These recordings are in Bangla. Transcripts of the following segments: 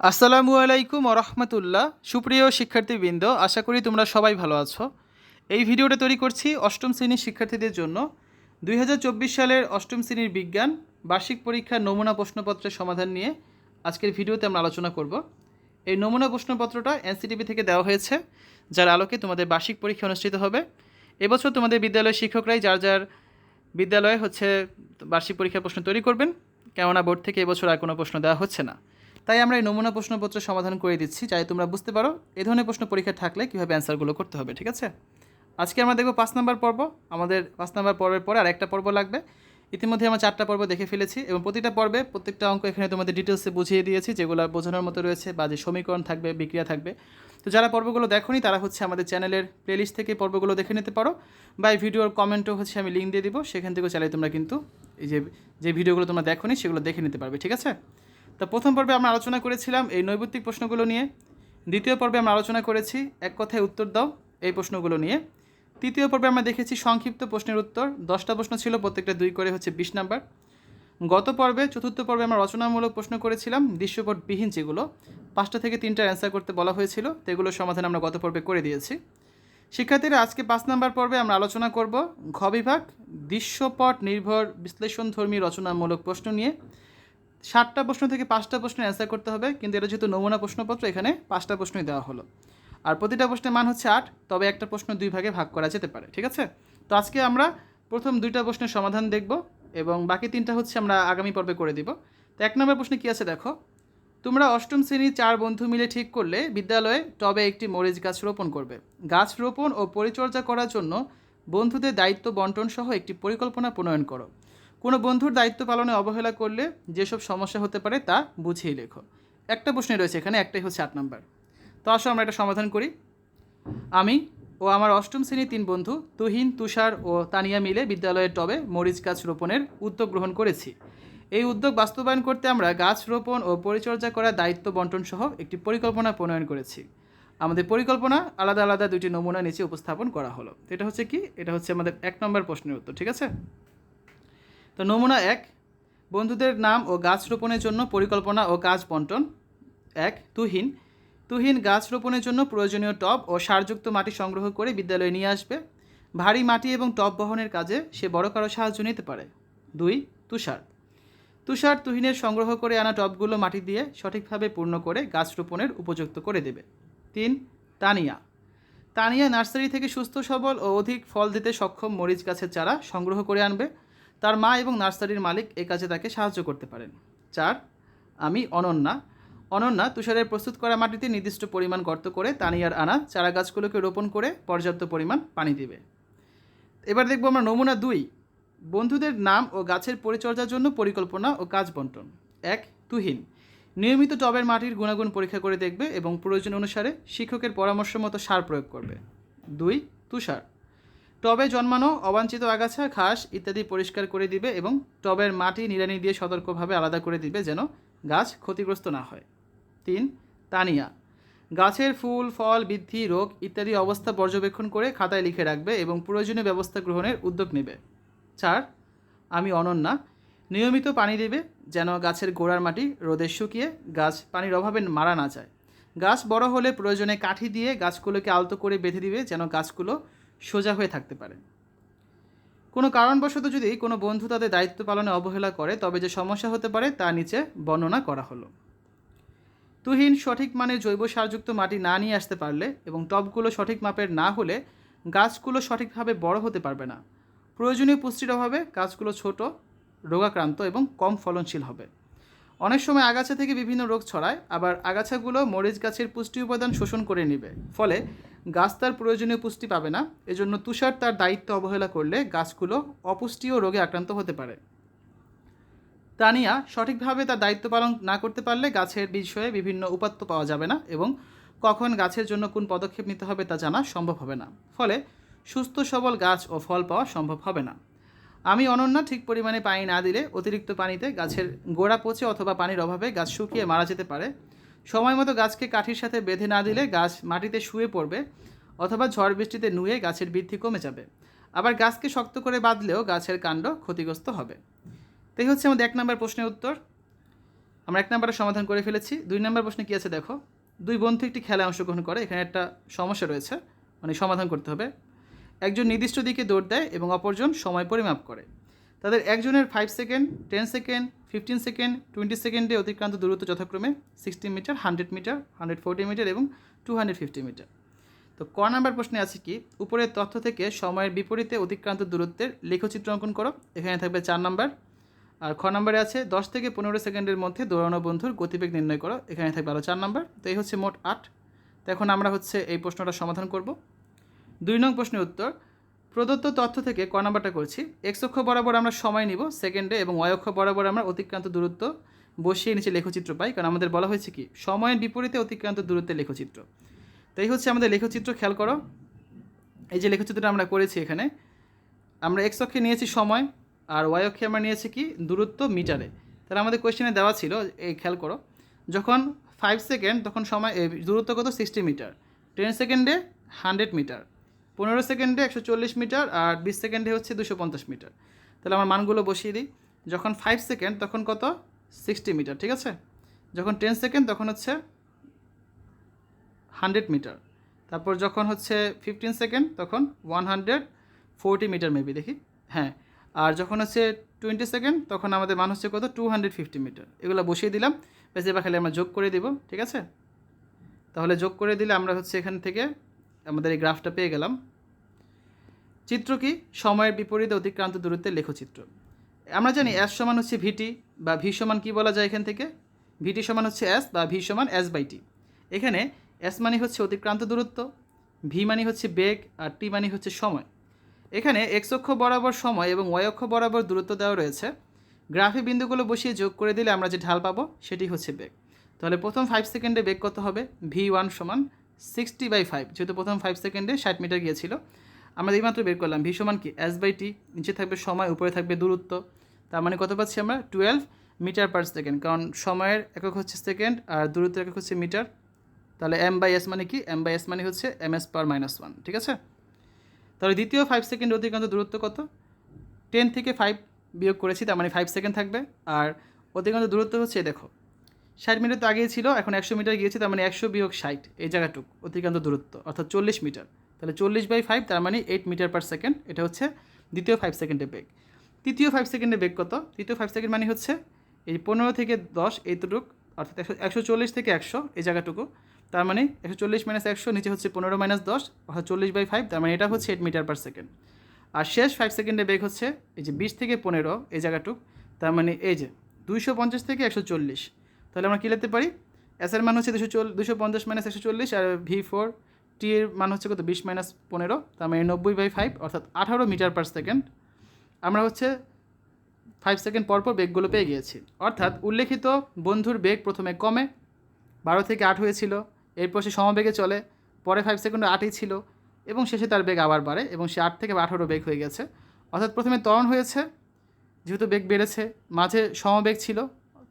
আসসালামু আলাইকুম রহমতুল্লাহ। সুপ্রিয় শিক্ষার্থীবৃন্দ, আশা করি তোমরা সবাই ভালো আছো। এই ভিডিওটা তৈরি করছি অষ্টম শ্রেণির শিক্ষার্থীদের জন্য। দুই হাজার চব্বিশ সালের অষ্টম শ্রেণির বিজ্ঞান, বার্ষিক পরীক্ষার নমুনা প্রশ্নপত্রের সমাধান নিয়ে আজকের ভিডিওতে আমরা আলোচনা করব। এই নমুনা প্রশ্নপত্রটা এনসিটিভি থেকে দেওয়া হয়েছে, যার আলোকে তোমাদের বার্ষিক পরীক্ষা অনুষ্ঠিত হবে। এবছর তোমাদের বিদ্যালয়ের শিক্ষকরাই যার যার বিদ্যালয়ে হচ্ছে বার্ষিক পরীক্ষার প্রশ্ন তৈরি করবেন, কেননা বোর্ড থেকে এবছর আর কোনো প্রশ্ন দেওয়া হচ্ছে না। তাই আমরা এই নমুনা প্রশ্নপত্র সমাধান করে দিচ্ছি, যাতে তোমরা বুঝতে পারো এই ধরনের প্রশ্ন পরীক্ষা থাকলে কীভাবে অ্যান্সারগুলো করতে হবে, ঠিক আছে? আজকে আমরা দেখব পাঁচ নম্বর পর্ব। আমাদের পাঁচ নম্বর পর্বের পরে আর একটা পর্ব লাগবে। ইতিমধ্যে আমরা চারটা পর্ব দেখে ফেলেছি এবং প্রতিটা পর্বে প্রত্যেকটা অঙ্ক এখানে তোমাদের ডিটেলসে বুঝিয়ে দিয়েছি, যেগুলো বোঝানোর মতো রয়েছে বা যে সমীকরণ থাকবে, বিক্রিয়া থাকবে। তো যারা পর্বগুলো দেখোনি, তারা হচ্ছে আমাদের চ্যানেলের প্লেলিস্ট থেকে পর্বগুলো দেখে নিতে পারো বা এই ভিডিওর কমেন্টও হচ্ছে আমি লিঙ্ক দিয়ে দিব। সেখান থেকেও চাইলে তোমরা কিন্তু এই যে যে ভিডিওগুলো তোমরা দেখোনি, সেগুলো দেখে নিতে পারবে, ঠিক আছে? তো প্রথম পর্বে আমরা আলোচনা করেছিলাম এই নৈবত্তিক প্রশ্নগুলো নিয়ে। দ্বিতীয় পর্বে আমরা আলোচনা করেছি, এক কথায় উত্তর দাও এই প্রশ্নগুলো নিয়ে। তৃতীয় পর্বে আমরা দেখেছি সংক্ষিপ্ত প্রশ্নের উত্তর, দশটা প্রশ্ন ছিল, প্রত্যেকটা দুই করে হচ্ছে বিশ নাম্বার। গত পর্বে, চতুর্থ পর্বে আমরা রচনামূলক প্রশ্ন করেছিলাম, দৃশ্যপটবিহীন যেগুলো, পাঁচটা থেকে তিনটা অ্যান্সার করতে বলা হয়েছিল তো এগুলোর সমাধান আমরা গত পর্বে করে দিয়েছি। শিক্ষার্থীরা, আজকে পাঁচ নাম্বার পর্বে আমরা আলোচনা করব ঘ বিভাগ, দৃশ্যপট নির্ভর বিশ্লেষণধর্মী রচনামূলক প্রশ্ন নিয়ে। ষাটটা প্রশ্ন থেকে পাঁচটা প্রশ্নের অ্যান্সার করতে হবে, কিন্তু এটা যেহেতু নমুনা প্রশ্নপত্র, এখানে পাঁচটা প্রশ্নই দেওয়া হলো। আর প্রতিটা প্রশ্নের মান হচ্ছে আট, তবে একটা প্রশ্ন দুই ভাগে ভাগ করা যেতে পারে, ঠিক আছে? তো আজকে আমরা প্রথম দুইটা প্রশ্নের সমাধান দেখব, এবং বাকি তিনটা হচ্ছে আমরা আগামী পর্বে করে দিব। তো এক নম্বর প্রশ্নে কী আছে দেখো? তোমরা অষ্টম শ্রেণির চার বন্ধু মিলে ঠিক করলে বিদ্যালয়ে টবে একটি মরিচ গাছ রোপণ করবে। গাছ রোপণ ও পরিচর্যা করার জন্য বন্ধুদের দায়িত্ব বন্টন সহ একটি পরিকল্পনা প্রণয়ন করো। কোনো বন্ধুর দায়িত্ব পালনে অবহেলা করলে যেসব সমস্যা হতে পারে তা বুঝিয়ে লেখো। একটা প্রশ্ন রয়েছে এখানে, একটাই হচ্ছে আট নম্বর। তো আসো আমরা এটা সমাধান করি। আমি ও আমার অষ্টম শ্রেণির তিন বন্ধু তুহিন, তুষার ও তানিয়া মিলে বিদ্যালয়ের টবে মরিচ গাছ রোপণের উদ্যোগ গ্রহণ করেছি। এই উদ্যোগ বাস্তবায়ন করতে আমরা গাছ রোপণ ও পরিচর্যা করার দায়িত্ব বন্টন সহ একটি পরিকল্পনা প্রণয়ন করেছি। আমাদের পরিকল্পনা আলাদা আলাদা দুটি নমুনা নিচে উপস্থাপন করা হলো। এটা হচ্ছে কি? এটা হচ্ছে আমাদের এক নম্বর প্রশ্নের উত্তর, ঠিক আছে? তো নমুনা এক, বন্ধুদের নাম ও গাছ রোপণের জন্য পরিকল্পনা ও কাজ বন্টন। এক, তুহিন। তুহিন গাছ রোপণের জন্য প্রয়োজনীয় টব ও সারযুক্ত মাটি সংগ্রহ করে বিদ্যালয়ে নিয়ে আসবে। ভারী মাটি এবং টব বহনের কাজে সে বড় কারও সাহায্য নিতে পারে। দুই, তুষার। তুষার তুহিনের সংগ্রহ করে আনা টবগুলো মাটি দিয়ে সঠিকভাবে পূর্ণ করে গাছ রোপণের উপযুক্ত করে দেবে। তিন, তানিয়া। তানিয়া নার্সারি থেকে সুস্থ, সবল ও অধিক ফল দিতে সক্ষম মরিচ গাছের চারা সংগ্রহ করে আনবে। তার মা এবং নার্সারির মালিক এ কাজে তাকে সাহায্য করতে পারেন। চার, আমি অনন্যা। অনন্যা তুষারের প্রস্তুত করা মাটিতে নির্দিষ্ট পরিমাণ গর্ত করে তানিয়ার আনা, চারা গাছগুলোকে রোপণ করে পর্যাপ্ত পরিমাণ পানি দিবে। এবার দেখব আমরা নমুনা দুই, বন্ধুদের নাম ও গাছের পরিচর্যার জন্য পরিকল্পনা ও কাজ বন্টন। এক, তুহিন। নিয়মিত টবের মাটির গুণাগুণ পরীক্ষা করে দেখবে এবং প্রয়োজন অনুসারে শিক্ষকের পরামর্শ মতো সার প্রয়োগ করবে। দুই, তুষার। টবে জন্মানো অবাঞ্ছিত আগাছা, ঘাস ইত্যাদি পরিষ্কার করে দিবে এবং টবের মাটি নিড়ানি দিয়ে সতর্কভাবে আলাদা করে দিবে যেন গাছ ক্ষতিগ্রস্ত না হয়। তিন, তানিয়া। গাছের ফুল, ফল, বৃদ্ধি, রোগ ইত্যাদি অবস্থা পর্যবেক্ষণ করে খাতায় লিখে রাখবে এবং প্রয়োজনীয় ব্যবস্থা গ্রহণের উদ্যোগ নেবে। চার, আমি অনন্যা। নিয়মিত পানি দেবে যেন গাছের গোড়ার মাটি রোদে শুকিয়ে গাছ পানির অভাবে মারা না যায়। গাছ বড় হলে প্রয়োজনে কাঠি দিয়ে গাছগুলোকে আলতো করে বেঁধে দিবে যেন গাছগুলো সোজা হয়ে থাকতে পারে। কোনো কারণবশত যদি কোনো বন্ধু তাদের দায়িত্ব পালনে অবহেলা করে, তবে যে সমস্যা হতে পারে তা নিচে বর্ণনা করা হলো। তুহিন সঠিক মানের জৈব সারযুক্ত মাটি না নিয়ে আসতে পারলে এবং টবগুলো সঠিক মাপের না হলে গাছগুলো সঠিকভাবে বড় হতে পারবে না। প্রয়োজনীয় পুষ্টির অভাবে গাছগুলো ছোট, রোগাক্রান্ত এবং কম ফলনশীল হবে। অনেক সময় আগাছা থেকে বিভিন্ন রোগ ছড়ায়, আবার আগাছাগুলো মরিচ গাছের পুষ্টি উপাদান শোষণ করে নেবে। ফলে গাছ তার প্রয়োজনীয় পুষ্টি পাবে না। এজন্য তুষার তার দায়িত্ব অবহেলা করলে গাছগুলো অপুষ্টি ও রোগে আক্রান্ত হতে পারে। তানিয়া সঠিকভাবে তার দায়িত্ব পালন না করতে পারলে গাছের বিষয়ে বিভিন্ন উপাত্ত পাওয়া যাবে না এবং কখন গাছের জন্য কোন পদক্ষেপ নিতে হবে তা জানা সম্ভব হবে না। ফলে সুস্থ সবল গাছ ও ফল পাওয়া সম্ভব হবে না। আমি অনন্যা ঠিক পরিমাণে পানি না দিলে অতিরিক্ত পানিতে গাছের গোড়া পচে অথবা পানির অভাবে গাছ শুকিয়ে মারা যেতে পারে। সময় মতো গাছকে কাঠির সাথে বেঁধে না দিলে গাছ মাটিতে শুয়ে পড়বে অথবা ঝড় বৃষ্টিতে নুয়ে গাছের বৃদ্ধি কমে যাবে। আবার গাছকে শক্ত করে বাঁধলেও গাছের কাণ্ড ক্ষতিগ্রস্ত হবে। তাই হচ্ছে আমাদের এক নম্বর প্রশ্নের উত্তর। আমরা এক নম্বরে সমাধান করে ফেলেছি। দুই নম্বর প্রশ্নে কী আছে দেখো? দুই বন্ধু একটি খেলায় অংশগ্রহণ করে। এখানে একটা সমস্যা রয়েছে। মানে সমাধান করতে হবে। একজন নির্দিষ্ট দিকে দৌড় দেয় এবং অপরজন সময় পরিমাপ করে। তাদের একজনের five second ten second fifteen second twenty সেকেন্ডে অতিক্রান্ত দূরত্ব যথাক্রমে sixty metre hundred metre hundred forty metre এবং টু হান্ড্রেড ফিফটি মিটার তো ক নাম্বার প্রশ্নে আছে কি, উপরের তথ্য থেকে সময়ের বিপরীতে অতিক্রান্ত দূরত্বের লেখচিত্র অঙ্কন করো। এখানে থাকবে চার নাম্বার। আর খ নম্বরে আছে, দশ থেকে পনেরো সেকেন্ডের মধ্যে দৌড়ানো বন্ধুর গতিবেগ নির্ণয় করো। এখানে থাকবে আরও চার নাম্বার। তো এই হচ্ছে মোট আট। তো এখন আমরা হচ্ছে এই প্রশ্নটা সমাধান করব। দুই নং প্রশ্নের উত্তর, প্রদত্ত তথ্য থেকে ক নাম্বারটা করছি। এক্স অক্ষ বরাবর আমরা সময় নিব, সেকেন্ডে, এবং ওয়াই অক্ষ বরাবর আমরা অতিক্রান্ত দূরত্ব বসিয়ে নিচে লেখচিত্র পাই, কারণ আমাদের বলা হয়েছে কি, সময়ের বিপরীতে অতিক্রান্ত দূরত্বের লেখচিত্র। তো এই হচ্ছে আমাদের লেখচিত্র, খেয়াল করো। এই যে লেখচিত্রটা আমরা করেছি এখানে, আমরা এক্স অক্ষে নিয়েছি সময়, আর ওয়াই অক্ষে আমরা নিয়েছি কি, দূরত্ব মিটারে। তাহলে আমাদের কোয়েশ্চেনে দেওয়া ছিল, এই খেয়াল করো, যখন ফাইভ সেকেন্ড তখন সময় দূরত্ব কত? সিক্সটি মিটার টেন সেকেন্ডে হান্ড্রেড মিটার পনেরো সেকেন্ডে একশো চল্লিশ মিটার আর বিশ সেকেন্ডে হচ্ছে দুশো পঞ্চাশ মিটার। তাহলে আমার মানগুলো বসিয়ে দিই। যখন ফাইভ সেকেন্ড তখন কত? সিক্সটি মিটার, ঠিক আছে? যখন টেন সেকেন্ড তখন হচ্ছে হান্ড্রেড মিটার। তারপর যখন হচ্ছে ফিফটিন সেকেন্ড তখন one hundred forty metre maybe দেখি। হ্যাঁ আর যখন হচ্ছে টোয়েন্টি সেকেন্ড তখন আমাদের মান হচ্ছে কত? Two hundred fifty metre. এগুলো বসিয়ে দিলাম। বেশ এবার খালি আমরা যোগ করে দিব, ঠিক আছে? তাহলে যোগ করে দিলে আমরা হচ্ছে এখান থেকে আমাদের এই গ্রাফটা পেয়ে গেলাম। চিত্র কি? সময়ের বিপরীতে অতিক্রান্ত দূরত্বের লেখচিত্র। আমরা জানি এস সমান হচ্ছে ভিটি বা ভি সমান কি বলা যায় এখান থেকে? ভিটি সমান হচ্ছে এস বা ভি সমান এস বাই টি এখানে এস মানে হচ্ছে অতিক্রান্ত দূরত্ব ভি মানে হচ্ছে বেগ, আর টি মানে হচ্ছে সময়। এখানে এক্স অক্ষ বরাবর সময় এবং ওয়াই অক্ষ বরাবর দূরত্ব দেওয়া রয়েছে। গ্রাফে বিন্দুগুলো বসিয়ে যোগ করে দিলে আমরা যে ঢাল পাবো, সেটি হচ্ছে বেগ। তাহলে প্রথম ফাইভ সেকেন্ডে বেগ কত হবে? ভি ওয়ান সমান সিক্সটি বাই ফাইভ, যেহেতু প্রথম ফাইভ সেকেন্ডে ষাট মিটার গিয়েছিল, আমরা এইমাত্র বের করলাম। ভি সমান কি? এস বাই টি নিচে থাকবে সময়, উপরে থাকবে দূরত্ব। তার মানে কত পাচ্ছি আমরা? টুয়েলভ মিটার পার সেকেন্ড কারণ সময়ের একক হচ্ছে সেকেন্ড আর দূরত্বের একক হচ্ছে মিটার। তাহলে এম বাই এস মানে কি? এম বাই এস মানে হচ্ছে M S per minus one ঠিক আছে? তাহলে দ্বিতীয় ফাইভ সেকেন্ড অতিক্রান্ত দূরত্ব কত? টেন থেকে ফাইভ বিয়োগ করেছি, তার মানে ফাইভ সেকেন্ড থাকবে। আর অতিক্রান্ত দূরত্ব হচ্ছে, দেখো ষাট মিটার তো আগেই ছিল, এখন একশো মিটার গিয়েছে, তার মানে একশো বিয়োগ ষাট। এই জায়গাটুক, অতিক্রান্ত দূরত্ব, অর্থাৎ চল্লিশ মিটার। তাহলে চল্লিশ বাই ফাইভ তার মানে এইট মিটার পার সেকেন্ড এটা হচ্ছে দ্বিতীয় ফাইভ সেকেন্ডের বেগ। তৃতীয় ফাইভ সেকেন্ডের বেগ কত? তৃতীয় ফাইভ সেকেন্ড মানে হচ্ছে এই পনেরো থেকে দশ এইটুক অর্থাৎ একশো একশো চল্লিশ থেকে একশো, এই জায়গাটুকু। তার মানে একশো চল্লিশ মাইনাস একশো, নিচে হচ্ছে পনেরো মাইনাস দশ, অর্থাৎ চল্লিশ বাই ফাইভ তার মানে এটা হচ্ছে এইট মিটার পার সেকেন্ড আর শেষ ফাইভ সেকেন্ডে বেগ হচ্ছে এই যে বিশ থেকে পনেরো, এই জায়গাটুক, তার মানে এই যে দুইশো পঞ্চাশ থেকে একশো চল্লিশ। তাহলে আমরা কী লিখতে পারি? এস এর মান হচ্ছে দুশো চল দুশো পঞ্চাশ মাইনাস একশো চল্লিশ আর ভি ফোর টি এর মান হচ্ছে কত? বিশ মাইনাস পনেরো। তার মানে নব্বই বাই ফাইভ অর্থাৎ আঠারো মিটার পার সেকেন্ড আমরা হচ্ছে ফাইভ সেকেন্ড পর পর বেগগুলো পেয়ে গিয়েছি। অর্থাৎ উল্লেখিত বন্ধুর বেগ প্রথমে কমে, বারো থেকে আট হয়েছিল। এরপর সে সমবেগে চলে, পরে ফাইভ সেকেন্ডে আটই ছিল এবং শেষে তার বেগ আবার বাড়ে এবং সে আট থেকে আঠারো বেগ হয়ে গেছে। অর্থাৎ প্রথমে ত্বরণ হয়েছে, যেহেতু বেগ বেড়েছে, মাঝে সমবেগ ছিল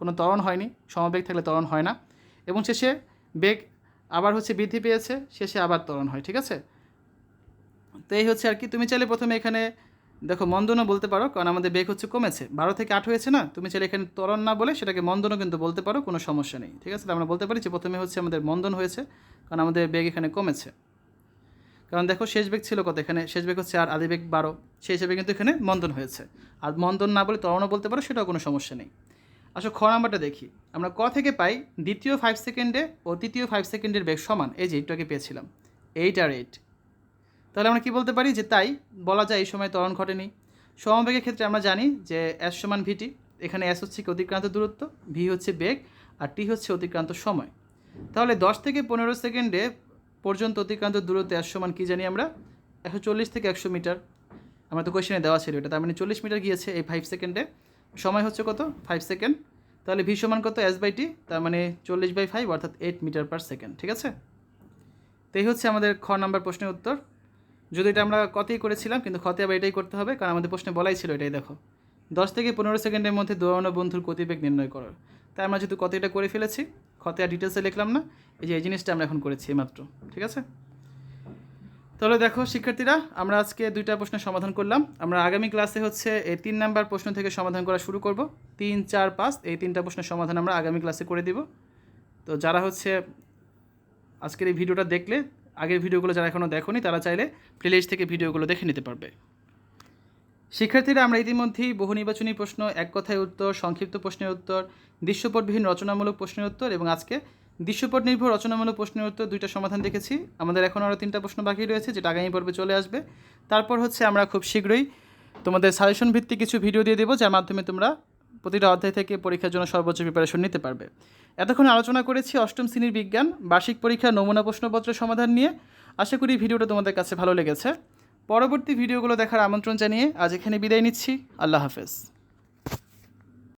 কোনো ত্বরণ হয়নি, সমবেগ থাকলে ত্বরণ হয় না। এবং শেষে বেগ আবার হচ্ছে বৃদ্ধি পেয়েছে, শেষে আবার ত্বরণ হয়, ঠিক আছে? তো এই হচ্ছে আর কি। তুমি চাইলে প্রথমে এখানে, দেখো, মন্দনও বলতে পারো, কারণ আমাদের বেগ হচ্ছে কমেছে। বারো থেকে আট হয়েছে না? তুমি চাইলে এখানে ত্বরণ না বলে সেটাকে মন্দনও কিন্তু বলতে পারো, কোনো সমস্যা নেই, ঠিক আছে? আমরা বলতে পারি যে প্রথমে হচ্ছে আমাদের মন্দন হয়েছে, কারণ আমাদের বেগ এখানে কমেছে। কারণ দেখো, শেষ বেগ ছিল কত এখানে? শেষ বেগ হচ্ছে আর আদি বেগ বারো, সেই হিসেবে কিন্তু এখানে মন্দন হয়েছে। আর মন্দন না বলে ত্বরণও বলতে পারো, সেটাও কোনো সমস্যা নেই। আসলে খ নাম্বারটা দেখি। আমরা ক থেকে পাই, দ্বিতীয় ফাইভ সেকেন্ডে ও তৃতীয় ফাইভ সেকেন্ডের বেগ সমান, এই যে আগে পেয়েছিলাম। এইট আর এইট তাহলে আমরা কি বলতে পারি যে তাই? বলা যায় এই সময় ত্বরণ ঘটেনি। সমবেগের ক্ষেত্রে আমরা জানি যে এস সমান ভিটি এখানে এস হচ্ছে কি অতিক্রান্ত দূরত্ব ভি হচ্ছে বেগ, আর টি হচ্ছে অতিক্রান্ত সময়। তাহলে দশ থেকে পনেরো সেকেন্ডে পর্যন্ত অতিক্রান্ত দূরত্ব এস সমান কী জানি আমরা? একশো চল্লিশ থেকে একশো মিটার। আমরা তো কোয়েশনে দেওয়া ছিল, এটা তার মানে চল্লিশ মিটার গিয়েছে এই ফাইভ সেকেন্ডে সময় হচ্ছে কত? ফাইভ সেকেন্ড তাহলে ভি সমান কত? এস বাই টি তার মানে চল্লিশ বাই ফাইভ অর্থাৎ এইট মিটার পার সেকেন্ড ঠিক আছে? তো এই হচ্ছে আমাদের খ নাম্বার প্রশ্নের উত্তর। যদি এটা আমরা কতেই করেছিলাম, কিন্তু খতে আবার এটাই করতে হবে, কারণ আমাদের প্রশ্নে বলাই ছিল এটাই দেখো। দশ থেকে পনেরো সেকেন্ডের মধ্যে দৌড়ানো বন্ধুর গতিবেগ নির্ণয় করার তাই আমরা যেহেতু কত এটা করে ফেলেছি, খতে আর ডিটেলসে লিখলাম না, এই যে এই জিনিসটা আমরা এখন করেছি মাত্র ঠিক আছে? তাহলে দেখো, শিক্ষার্থীরা, আমরা আজকে দুইটা প্রশ্নের সমাধান করলাম। আমরা আগামী ক্লাসে হচ্ছে এই তিন নাম্বার প্রশ্ন থেকে সমাধান করা শুরু করব। তিন, চার, পাঁচ, এই তিনটা প্রশ্নের সমাধান আমরা আগামী ক্লাসে করে দিব। তো যারা হচ্ছে আজকের এই ভিডিওটা দেখলে, আগের ভিডিওগুলো যারা এখনও দেখোনি, তারা চাইলে প্লেলিস্ট থেকে ভিডিওগুলো দেখে নিতে পারবে। শিক্ষার্থীরা, আমরা ইতিমধ্যেই বহু নির্বাচনী প্রশ্ন, এক কথায় উত্তর, সংক্ষিপ্ত প্রশ্নের উত্তর, দৃশ্যপটবিহীন রচনামূলক প্রশ্নের উত্তর এবং আজকে দৃশ্যপট নির্ভর রচনামূলক প্রশ্নের উত্তর দুইটা সমাধান দেখেছি। আমাদের এখন আরও তিনটা প্রশ্ন বাকি রয়েছে, যেটা আগামী পর্বে চলে আসবে। তারপর হচ্ছে আমরা খুব শীঘ্রই তোমাদের সাজেশন ভিত্তিক কিছু ভিডিও দিয়ে দেবো, যার মাধ্যমে তোমরা প্রতিটা অধ্যায় থেকে পরীক্ষার জন্য সর্বোচ্চ প্রিপারেশন নিতে পারবে। এতক্ষণ আলোচনা করেছি অষ্টম শ্রেণির বিজ্ঞান, বার্ষিক পরীক্ষার নমুনা প্রশ্নপত্রের সমাধান নিয়ে। আশা করি ভিডিওটা তোমাদের কাছে ভালো লেগেছে। পরবর্তী ভিডিওগুলো দেখার আমন্ত্রণ জানিয়ে আজ এখানে বিদায় নিচ্ছি। আল্লাহ হাফেজ।